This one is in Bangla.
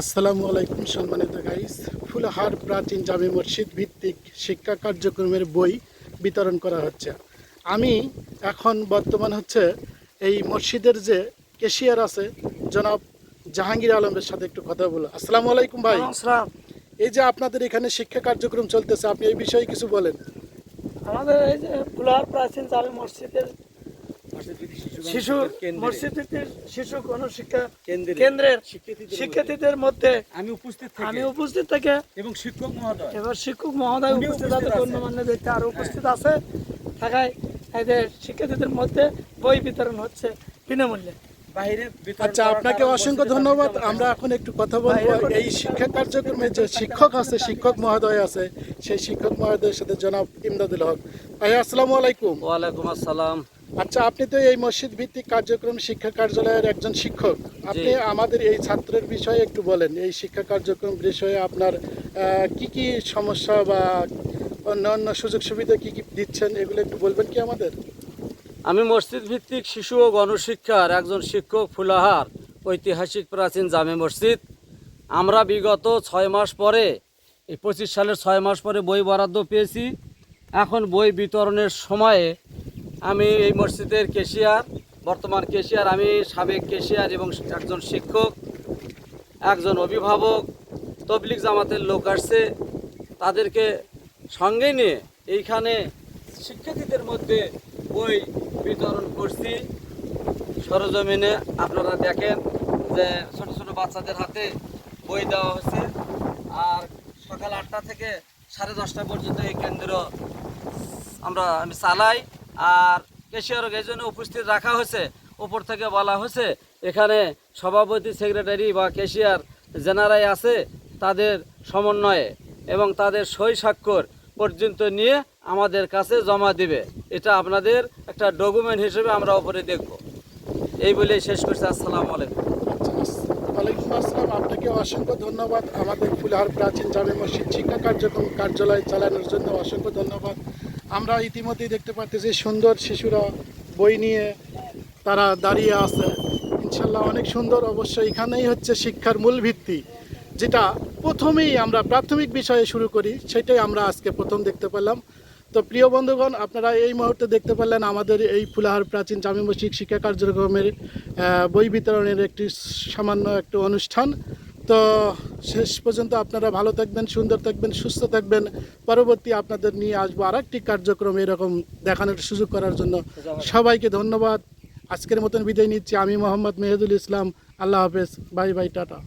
আসসালামু আলাইকুম সম্মানিত গাইস ফুলহার প্রাচীন জামে মসজিদ ভিত্তিক শিক্ষা কার্যক্রমের বই বিতরণ করা হচ্ছে। আমি এখন বর্তমান হচ্ছে এই মসজিদের যে কেশিয়ার আছে জনাব জাহাঙ্গীর আলমের সাথে একটু কথা বলো আসসালামু আলাইকুম ভাই। এই যে আপনাদের এখানে শিক্ষা কার্যক্রম চলতেছে আপনি এই বিষয়ে কিছু বলেন। আমাদের এই যে ফুলহার প্রাচীন জামে মসজিদের শিশু মসজিদের শিশু গণশিক্ষা কেন্দ্রের শিক্ষার্থীদের মধ্যে। আমি উপস্থিত আমি উপস্থিত থেকে এবং শিক্ষক মহোদয়। এবার শিক্ষক মহোদয় উপস্থিত আছে। গণ্যমান্য ব্যক্তি আরও উপস্থিত আছে। থাকায় এদের শিক্ষার্থীদের মধ্যে বই বিতরণ হচ্ছে বিনামূল্যে। আচ্ছা আপনাকে অসংখ্য ধন্যবাদ। আমরা এখন একটু কথা বলব। এই শিক্ষা কার্যক্রমে যে শিক্ষক আছে শিক্ষক মহোদয় আছে সেই শিক্ষক মহোদয়ের সাথে জনাব ইমদাদুল হক। ভাই আসসালামু আলাইকুম। ওয়ালাইকুম আসসালাম। আচ্ছা আপনি তো এই মসজিদ ভিত্তিক কার্যক্রম শিক্ষা কার্যালয়ের একজন শিক্ষক। আপনি আমাদের এই ছাত্রের বিষয়ে একটু বলেন এই শিক্ষা কার্যক্রম বিষয়ে আপনার কি কি সমস্যা বা অন্যান্য সুযোগ সুবিধা কি কি দিচ্ছেন এগুলো একটু বলবেন কি আমাদের? আমি মসজিদ ভিত্তিক শিশু ও গণশিক্ষার একজন শিক্ষক ফুলাহার ঐতিহাসিক প্রাচীন জামে মসজিদ। আমরা বিগত ছয় মাস পরে এই পঁচিশ সালের ছয় মাস পরে বই বরাদ্দ পেয়েছি। এখন বই বিতরণের সময়ে আমি এই মসজিদের কেশিয়ার, বর্তমান কেশিয়ার, আমি সাবেক কেশিয়ার এবং একজন শিক্ষক, একজন অভিভাবক তবলিক জামাতের লোক আসছে, তাদেরকে সঙ্গে নিয়ে এইখানে শিক্ষার্থীদের মধ্যে বই বিতরণ করছি। সরজমিনে আপনারা দেখেন যে ছোট ছোট বাচ্চাদের হাতে বই দেওয়া হচ্ছে। আর সকাল আটটা থেকে সাড়ে দশটা পর্যন্ত এই কেন্দ্র আমরা আমি চালাই। আর কেশিয়ারক এই জন্য উপস্থিত রাখা হয়েছে। উপর থেকে বলা হয়েছে, এখানে সভাপতি, সেক্রেটারি বা কেশিয়ার জেনারাই আছে, তাদের সমন্বয়ে এবং তাদের সই স্বাক্ষর পর্যন্ত নিয়ে আমাদের কাছে জমা দিবে। এটা আপনাদের একটা ডকুমেন্ট হিসেবে আমরা উপরে দেখব। এই বলে শেষ করছি। আসসালামু আলাইকুম। ওয়ালাইকুম আসসালাম। আপনাকে অসংখ্য ধন্যবাদ। আমাদের ফুলহার প্রাচীন জামে মসজিদ শিক্ষা কার্যক্রম কার্যালয় চালানোর জন্য অসংখ্য ধন্যবাদ। আমরা ইতিমধ্যেই দেখতে পাচ্ছি সুন্দর শিশুরা বই নিয়ে তারা দাঁড়িয়ে আছে। ইনশাল্লাহ অনেক সুন্দর। অবশ্য এখানেই হচ্ছে শিক্ষার মূল ভিত্তি, যেটা প্রথমেই আমরা প্রাথমিক বিষয়ে শুরু করি, সেটাই আমরা আজকে প্রথম দেখতে পেলাম। তো প্রিয় বন্ধুগণ, আপনারা এই মুহূর্তে দেখতে পেলেন আমাদের এই ফুলাহার প্রাচীন জামি মসজিদ শিক্ষা কার্যক্রমের বই বিতরণের একটি সামান্য একটি অনুষ্ঠান। তো শেষ পর্যন্ত আপনারা ভালো থাকবেন, সুন্দর থাকবেন, সুস্থ থাকবেন। পরবর্তী আপনাদের নিয়ে আসব আর একটি কার্যক্রম এরকম দেখানোর সুযোগ করার জন্য। সবাইকে ধন্যবাদ। আজকের মতন বিদায় নিচ্ছি। আমি মোহাম্মদ মেহেদুল ইসলাম। আল্লাহ হাফেজ। Bye bye, tata.